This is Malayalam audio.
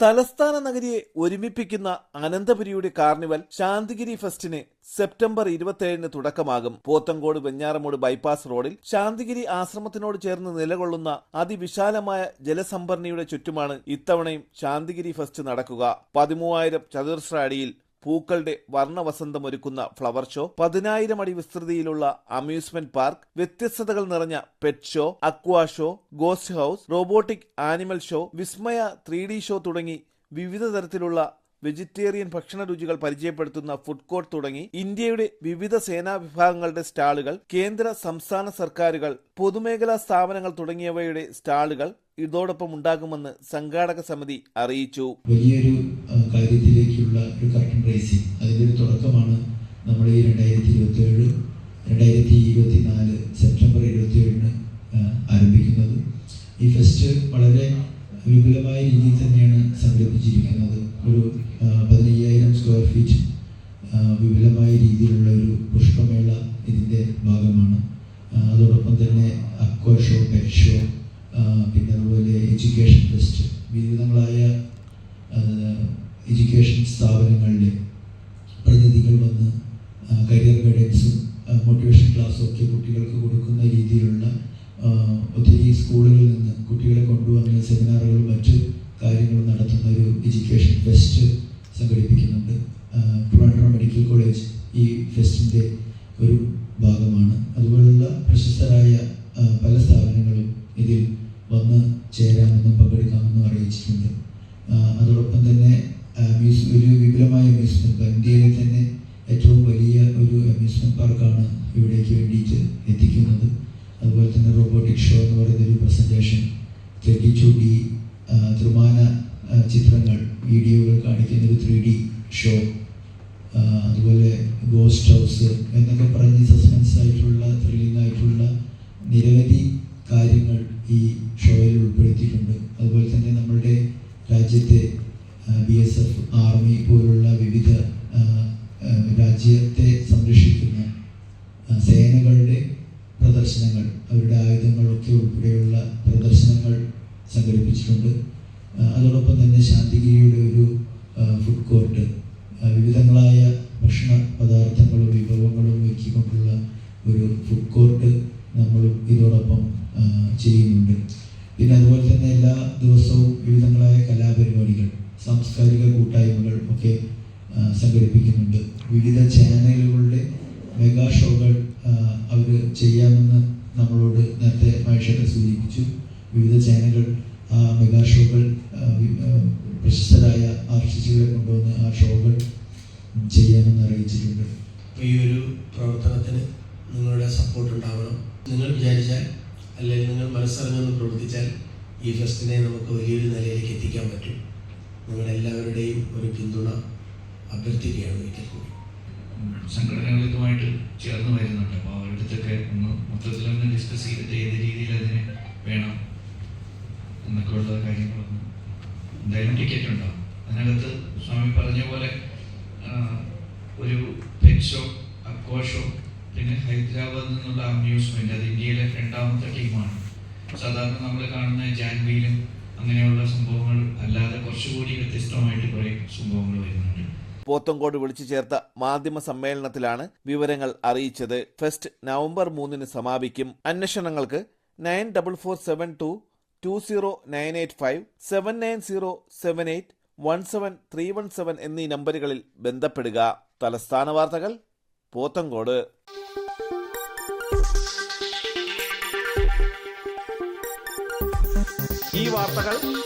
തലസ്ഥാന നഗരിയെ ഒരുമിപ്പിക്കുന്ന അനന്തപുരിയുടെ കാർണിവൽ ശാന്തിഗിരി ഫെസ്റ്റിന് സെപ്റ്റംബർ ഇരുപത്തിയേഴിന് തുടക്കമാകും. പോത്തങ്കോട് വെഞ്ഞാറമൂട് ബൈപ്പാസ് റോഡിൽ ശാന്തിഗിരി ആശ്രമത്തിനോട് ചേർന്ന് നിലകൊള്ളുന്ന അതിവിശാലമായ ജലസംഭരണിയുടെ ചുറ്റുമാണ് ഇത്തവണയും ശാന്തിഗിരി ഫെസ്റ്റ് നടക്കുക. പതിമൂവായിരം ചതുരശ്ര അടിയിൽ പൂക്കളുടെ വർണവസന്തമൊരുക്കുന്ന ഫ്ലവർ ഷോ പതിനായിരം അടി വിസ്തൃതിയിലുള്ള അമ്യൂസ്മെന്റ് പാർക്ക് വ്യത്യസ്തതകൾ നിറഞ്ഞ pet show aqua show ghost house robotic animal show വിസ്മയ ത്രീ ഷോ തുടങ്ങി വിവിധ തരത്തിലുള്ള വെജിറ്റേറിയൻ ഭക്ഷണ രുചികൾ പരിചയപ്പെടുത്തുന്ന ഫുഡ് കോർട്ട് തുടങ്ങി ഇന്ത്യയുടെ വിവിധ സേനാ വിഭാഗങ്ങളുടെ സ്റ്റാളുകൾ കേന്ദ്ര സംസ്ഥാന സർക്കാരുകൾ പൊതുമേഖലാ സ്ഥാപനങ്ങൾ തുടങ്ങിയവയുടെ സ്റ്റാളുകൾ ഇതോടൊപ്പം ഉണ്ടാകുമെന്ന് സംഘാടക സമിതി അറിയിച്ചു. വലിയൊരു ആ, തുടക്കമാണ് നമ്മൾ ഈ രണ്ടായിരത്തി ഇരുപത്തി ഏഴ് രണ്ടായിരത്തി ഇരുപത്തി നാല് സെപ്റ്റംബർ ഇരുപത്തി ഏഴിന് ആരംഭിക്കുന്നത്. ഈ ഫെസ്റ്റ് വളരെ വിപുലമായ രീതിയിൽ തന്നെയാണ് സംഘടിപ്പിച്ചിരിക്കുന്നത്. ഒരു പതിനയ്യായിരം സ്ക്വയർ ഫീറ്റ് വിപുലമായ രീതിയിലുള്ള ഒരു പുഷ്പമേള ഇതിന്റെ ഭാഗമാണ്. അതോടൊപ്പം തന്നെ അക്വ ഷോ പെറ്റ് ഷോ പിന്നെ അതുപോലെ എഡ്യൂക്കേഷൻ ഫെസ്റ്റ് വിവിധങ്ങളായ എഡ്യൂക്കേഷൻ സ്ഥാപനങ്ങളിലെ സെമിനാറുകളും മറ്റ് കാര്യങ്ങളും നടത്തുന്ന ഒരു എഡ്യൂക്കേഷൻ ഫെസ്റ്റ് സംഘടിപ്പിക്കുന്നുണ്ട്. ട്രിവാൻഡ്രം മെഡിക്കൽ കോളേജ് ഈ ഫെസ്റ്റിന്റെ ഒരു ഭാഗമാണ്. ഡി ത്രിമാന ചിത്രങ്ങൾ വീഡിയോകൾ കാണിക്കുന്ന ഒരു ത്രീ ഡി ഷോ അതുപോലെ ഗോസ്റ്റ് ഹൗസ് എന്നൊക്കെ പറഞ്ഞ് സസ്പെൻസ് ആയിട്ടുള്ള സംഘടിപ്പിച്ചിട്ടുണ്ട്. അതോടൊപ്പം തന്നെ ശാന്തിഗിരിയുടെ ഒരു ഫുഡ് കോർട്ട് വിവിധങ്ങളായ ഭക്ഷണ പദാർത്ഥങ്ങളും വിഭവങ്ങളും ഒരുക്കിക്കൊണ്ടുള്ള ഒരു ഫുഡ് കോർട്ട് നമ്മൾ ഇതോടൊപ്പം ചെയ്യുന്നുണ്ട്. പിന്നെ അതുപോലെ തന്നെ എല്ലാ ദിവസവും വിവിധങ്ങളായ കലാപരിപാടികൾ സാംസ്കാരിക കൂട്ടായ്മകൾ ഒക്കെ സംഘടിപ്പിക്കുന്നുണ്ട്. വിവിധ ചാനലുകളുടെ മെഗാ ഷോകൾ അവർ ചെയ്യാമെന്ന് നമ്മളോട് നേരത്തെ മഹേഷൊക്കെ സൂചിപ്പിച്ചു. വിവിധ ചാനലുകൾ ആ മെഗാ ഷോകൾ പ്രശസ്തരായ ആർട്ടിസ്റ്റുകളെ കൊണ്ടുവന്ന് ആ ഷോകൾ ചെയ്യാമെന്ന് അറിയിച്ചിട്ടുണ്ട്. ഈ ഒരു പ്രവർത്തനത്തിന് നിങ്ങളുടെ സപ്പോർട്ട് ഉണ്ടാവണം. നിങ്ങൾ വിചാരിച്ചാൽ അല്ലെങ്കിൽ നിങ്ങൾ മനസ്സറിഞ്ഞൊന്ന് പ്രവർത്തിച്ചാൽ ഈ ഫെസ്റ്റിനെ നമുക്ക് വലിയൊരു നിലയിലേക്ക് എത്തിക്കാൻ പറ്റും. നിങ്ങളെല്ലാവരുടെയും ഒരു പിന്തുണ അഭ്യർത്ഥിക്കുകയാണ് ഒരിക്കൽ കൂടി. സംഘടനകളുമായിട്ട് ചേർന്ന് വരുന്നുണ്ട്. അപ്പോൾ അവരുടെ അടുത്തൊക്കെ ഒന്ന് മൊത്തത്തിലൊന്ന് ഡിസ്കസ് ചെയ്തിട്ട് ഏത് രീതിയിൽ അതിനെ എന്തായാലും ടിക്കറ്റ് ഉണ്ടാവും അതിനകത്ത് സ്വാമി പറഞ്ഞ പോലെ ഒരു പെറ്റ് ഷോ അക്വാ ഷോ പിന്നെ ഹൈദരാബാദിൽ നിന്നുള്ള അമ്യൂസ്മെന്റ് അത് ഇന്ത്യയിലെ രണ്ടാമത്തെ ടീമാണ് സാധാരണ നമ്മൾ കാണുന്ന ജാൻവിയിലും അങ്ങനെയുള്ള സംഭവങ്ങൾ അല്ലാതെ കുറച്ചുകൂടി വ്യത്യസ്തമായിട്ട് കുറേ സംഭവങ്ങൾ വരുന്നുണ്ട്. പോത്തങ്കോട് വിളിച്ചു ചേർത്ത മാധ്യമ സമ്മേളനത്തിലാണ് വിവരങ്ങൾ അറിയിച്ചത്. ഫെസ്റ്റ് നവംബർ മൂന്നിന് സമാപിക്കും. അന്വേഷണങ്ങൾക്ക് nine double four seven two two zero nine eight five seven nine zero seven eight one seven three one seven എന്നീ നമ്പറുകളിൽ ബന്ധപ്പെടുക. തലസ്ഥാന വാർത്തകൾ പോത്തങ്കോട്. ഈ വാർത്തകൾ